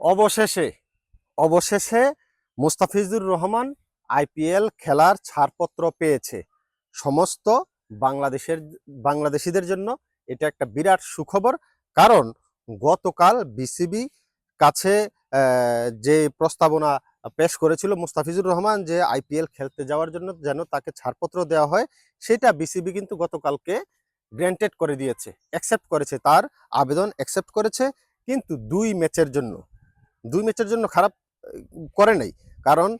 অবশেষে অবশেষে মুস্তাফিজুর রহমান আইপিএল খেলার ছাড়পত্র পেয়েছে। সমস্ত বাংলাদেশের, বাংলাদেশিদের জন্য এটা একটা বিরাট সুখবর। কারণ গতকাল বিসিবি কাছে যে প্রস্তাবনা পেশ করেছিল মুস্তাফিজুর রহমান যে আইপিএল খেলতে যাওয়ার জন্য যেন তাকে ছাড়পত্র দেওয়া হয়, সেটা বিসিবি কিন্তু গতকালকে গ্র্যান্টেড করে দিয়েছে অ্যাকসেপ্ট করেছে, তার আবেদন অ্যাকসেপ্ট করেছে। কিন্তু দুই ম্যাচের জন্য দুই ম্যাচের জন্য খারাপ করে নাই। কারণ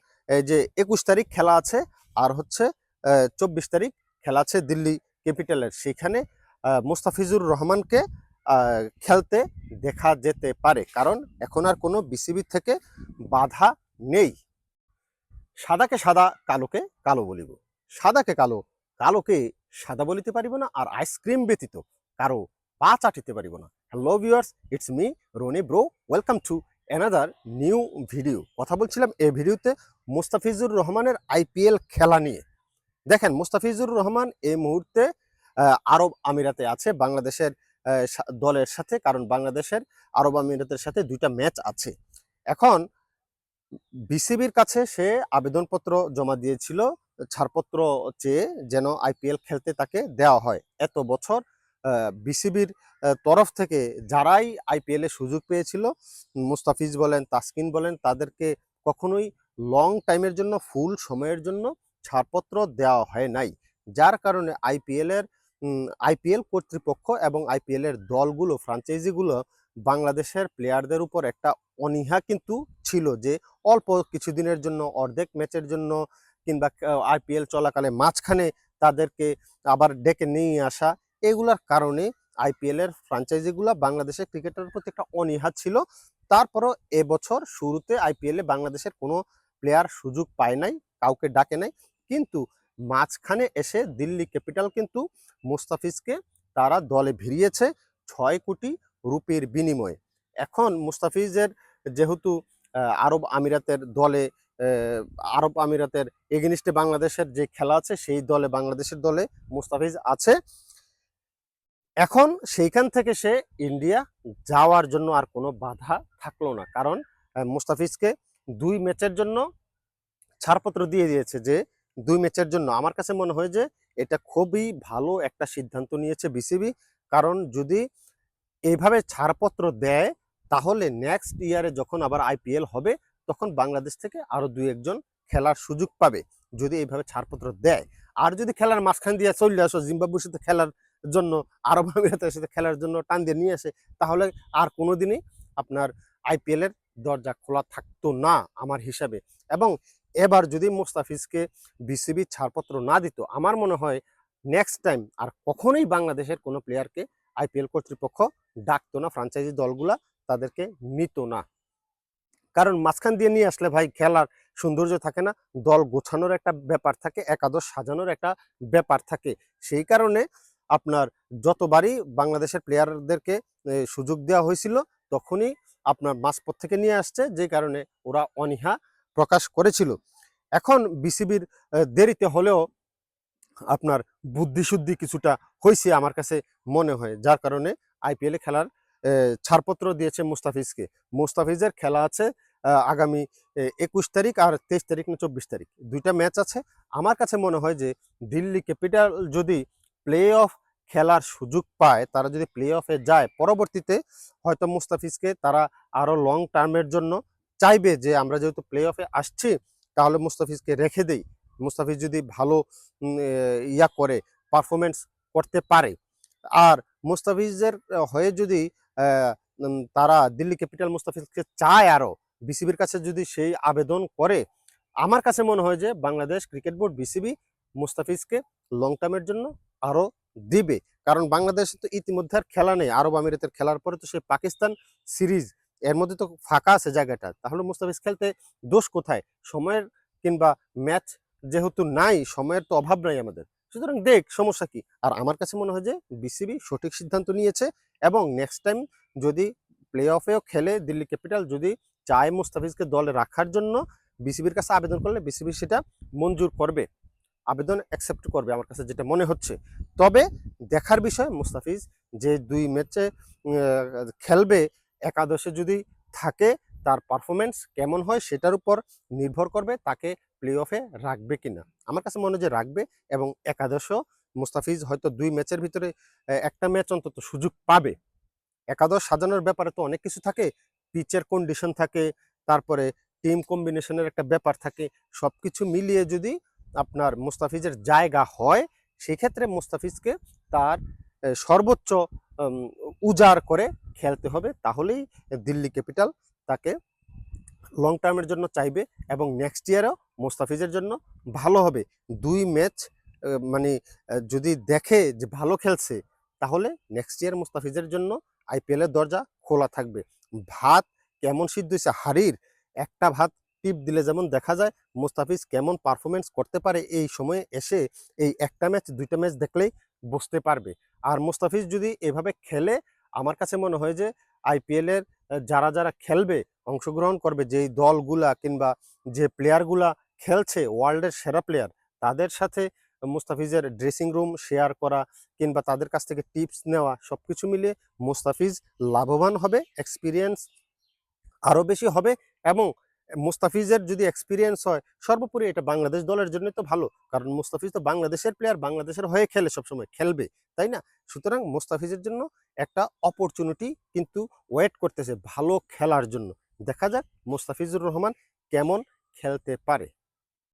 যে একুশ তারিখ খেলা আছে, আর হচ্ছে চব্বিশ তারিখ খেলা আছে দিল্লি ক্যাপিটালের। সেখানে মুস্তাফিজুর রহমানকে খেলতে দেখা যেতে পারে। কারণ, এখন আর কোনো বিসিবি থেকে বাধা নেই। সাদাকে সাদা, কালোকে কালো বলিব। সাদাকে কালো, কালোকে সাদা বলিতে পারিব না, আর আইসক্রিম ব্যতীত কারও পা চাটিতে পারিব না। Hello viewers it's me Rony bro welcome to another new video কথা বলছিলাম এই ভিডিওতে মুস্তাফিজুর রহমানের আইপিএল খেলা নিয়ে। দেখেন, মুস্তাফিজুর রহমান এই মুহূর্তে আরব আমিরাতে আছে, বাংলাদেশের দলের সাথে, কারণ বাংলাদেশের আরব আমিরাতের সাথে দুইটা ম্যাচ আছে। এখন, বিসিবির কাছে সে আবেদনপত্র জমা দিয়েছিল, ছাড়পত্র চেয়ে যেন আইপিএল খেলতে তাকে দেওয়া হয়। এত বছর বিসিবির তরফ থেকে যারাই আইপিএল সুযোগ পেয়েছিল, মুস্তাফিজ বলেন, তাসকিন বলেন, তাদেরকে কখনোই লং টাইমের জন্য ফুল সময়ের জন্য ছাড়পত্র দেওয়া হয় নাই। যার কারণে আইপিএল এর আইপিএল কর্তৃপক্ষ এবং আইপিএল এর দলগুলো ফ্রাঞ্চাইজিগুলো বাংলাদেশের প্লেয়ারদের উপর একটা অনীহা কিন্তু ছিল যে, অল্প কিছুদিনের জন্য, অর্ধেক ম্যাচের জন্য কিংবা আইপিএল চলাকালে মাঝখানে তাদেরকে আবার ডেকে নিয়ে আসা এগুলার কারণে আইপিএল এর ফ্রাঞ্চাইজিগুলো বাংলাদেশের ক্রিকেটের প্রতি একটা অনীহা ছিল। তারপরও এবছর শুরুতে আইপিএল এ বাংলাদেশের কোনো প্লেয়ার সুযোগ পায় নাই, কাউকে ডাকে নাই। কিন্তু মাঝখানে এসে দিল্লি ক্যাপিটাল কিন্তু মুস্তাফিজকে তারা দলে ভিড়িয়েছে ছয় কোটি রুপির বিনিময়ে। এখন মুস্তাফিজের যেহেতু আরব আমিরাতের দলে আরব আমিরাতের এগেনিস্টে বাংলাদেশের যে খেলা আছে, সেই দলে, বাংলাদেশের দলে মুস্তাফিজ আছে। এখন সেইখান থেকে সে ইন্ডিয়া যাওয়ার জন্য আর কোনো বাধা থাকল না। কারণ মুস্তাফিজকে দুই ম্যাচের জন্য ছাড়পত্র দিয়ে দিয়েছে যে, দুই ম্যাচের জন্য। আমার কাছে মনে হয় যে, এটা খুবই ভালো একটা সিদ্ধান্ত নিয়েছে বিসিবি কারণ যদি এইভাবে ছাড়পত্র দেয়, তাহলে নেক্সট ইয়ারে যখন আবার আইপিএল হবে, তখন বাংলাদেশ থেকে আরও দুই একজন খেলার সুযোগ পাবে। যদি এইভাবে ছাড়পত্র দেয়। আর যদি খেলার মাঝখান দিয়ে চলে আসো জিম্বাবুর সাথে খেলার জন্য আরব আমিরাতের সাথে খেলার জন্য টান দিয়ে নিয়ে আসে, তাহলে আর কোনো দিনই আপনার আইপিএল এর দরজা খোলা থাকতো না আমার হিসাবে। এবং এবার যদি মুস্তাফিজকে বিসিবি ছাড়পত্র না দিত, আমার মনে হয় নেক্সট টাইম আর কখনোই বাংলাদেশের কোনো প্লেয়ারকে আইপিএল কর্তৃপক্ষ ডাকতো না ফ্রাঞ্চাইজি দলগুলা তাদেরকে নিত না। কারণ মাঝখান দিয়ে নিয়ে আসলে ভাই খেলার সৌন্দর্য থাকে না, দল গোছানোর একটা ব্যাপার থাকে, একাদশ সাজানোর একটা ব্যাপার থাকে। সেই কারণে আপনার যতবারই বাংলাদেশের প্লেয়ারদেরকে সুযোগ দেওয়া হয়েছিল, তখনই আপনার মাঝপথ থেকে নিয়ে আসছে, যে কারণে ওরা অনীহা প্রকাশ করেছিল। এখন বিসিবির দেরিতে হলেও আপনার বুদ্ধিশুদ্ধি কিছুটা হয়েছে আমার কাছে মনে হয়, যার কারণে আইপিএলে খেলার ছাড়পত্র দিয়েছে মুস্তাফিজকে। মুস্তাফিজের খেলা আছে আগামী একুশ তারিখ আর তেইশ তারিখ না চব্বিশ তারিখ। দুইটা ম্যাচ আছে। আমার কাছে মনে হয় যে দিল্লি ক্যাপিটাল যদি প্লে অফ খেলার সুযোগ পায়, তারা যদি প্লে অফে যায়, পরবর্তীতে হয়তো মুস্তাফিজকে তারা আরও লং টার্মের জন্য চাইবে যে, আমরা যেহেতু প্লে অফে আসছি, তাহলে মুস্তাফিজকে রেখে দেই। মুস্তাফিজ যদি ভালো ইয়া করে পারফরমেন্স করতে পারে। আর মুস্তাফিজের হয়ে যদি তারা দিল্লি ক্যাপিটাল মুস্তাফিজকে চায় আরও বিসিবির কাছে যদি সেই আবেদন করে, আমার কাছে মনে হয় যে, বাংলাদেশ ক্রিকেট বোর্ড, বিসিবি মুস্তাফিজকে লং টার্মের জন্য আরও দিবে। কারণ বাংলাদেশে তো ইতিমধ্যে আর খেলা নেই। আরব আমিরাতের খেলার পরে তো সেই পাকিস্তান সিরিজ, এর মধ্যে তো ফাঁকা আছে জায়গাটা। তাহলে মুস্তাফিজ খেলতে দোষ কোথায়? সময়ের কিংবা ম্যাচ যেহেতু নাই, সময়ের তো অভাব নাই আমাদের। সুতরাং দেখ, সমস্যা কি? আর আমার কাছে মনে হয় যে বিসিবি সঠিক সিদ্ধান্ত নিয়েছে এবং নেক্সট টাইম যদি প্লে অফেও খেলে দিল্লি ক্যাপিটাল যদি চায় মুস্তাফিজকে দলে রাখার জন্য, বিসিবির কাছে আবেদন করলে বিসিবি সেটা মঞ্জুর করবে। আবেদন অ্যাকসেপ্ট করবে আমার কাছে যেটা মনে হচ্ছে। তবে দেখার বিষয়, মুস্তাফিজ, যে দুই ম্যাচে খেলবে একাদশে যদি থাকে, তার পারফরমেন্স কেমন হয় সেটার উপর নির্ভর করবে তাকে প্লে অফে রাখবে কিনা। আমার কাছে মনে হয় যে রাখবে এবং একাদশও, মুস্তাফিজ হয়তো দুই ম্যাচের ভিতরে একটা ম্যাচ অন্তত সুযোগ পাবে। একাদশ সাজানোর ব্যাপারে তো অনেক কিছু থাকে পিচের কন্ডিশন থাকে, তারপরে টিম কম্বিনেশনের একটা ব্যাপার থাকে সব কিছু মিলিয়ে যদি আপনার মুস্তাফিজের জায়গা হয়, সেক্ষেত্রে মুস্তাফিজকে তার সর্বোচ্চ উজাড় করে খেলতে হবে। তাহলেই দিল্লি ক্যাপিটাল তাকে লং টার্মের জন্য চাইবে এবং নেক্সট ইয়ারও মুস্তাফিজের জন্য ভালো হবে। দুই ম্যাচ মানে যদি দেখে যে ভালো খেলছে, তাহলে নেক্সট ইয়ার মুস্তাফিজের জন্য আইপিএলের দরজা খোলা থাকবে। ভাত কেমন সিদ্ধ হয়েছে? হাড়ির একটা ভাত টিপ দিলে যেমন দেখা যায়, মুস্তাফিজ কেমন পারফরমেন্স করতে পারে এই সময়ে এসে এই একটা ম্যাচ দুইটা ম্যাচ দেখলেই বুঝতে পারবে। আর মুস্তাফিজ যদি এভাবে খেলে, আমার কাছে মনে হয় যে আইপিএল এর যারা যারা খেলবে, অংশগ্রহণ করবে, যেই দলগুলা কিংবা যে প্লেয়ারগুলা খেলছে ওয়ার্ল্ডের সেরা প্লেয়ার তাদের সাথে মুস্তাফিজের ড্রেসিং রুম শেয়ার করা কিংবা তাদের কাছ থেকে টিপস নেওয়া সব কিছু মিলিয়ে মুস্তাফিজ লাভবান হবে এক্সপিরিয়েন্স আরও বেশি হবে এবং মুস্তাফিজের যদি এক্সপিরিয়েন্স হয়, সর্বোপরি এটা বাংলাদেশ দলের জন্য তো ভালো। কারণ মুস্তাফিজ তো বাংলাদেশের প্লেয়ার বাংলাদেশের হয়ে খেলে সবসময়, খেলবে, তাই না? সুতরাং মুস্তাফিজের জন্য একটা অপরচুনিটি কিন্তু ওয়েট করতেছে ভালো খেলার জন্য। দেখা যাক মুস্তাফিজুর রহমান কেমন খেলতে পারে।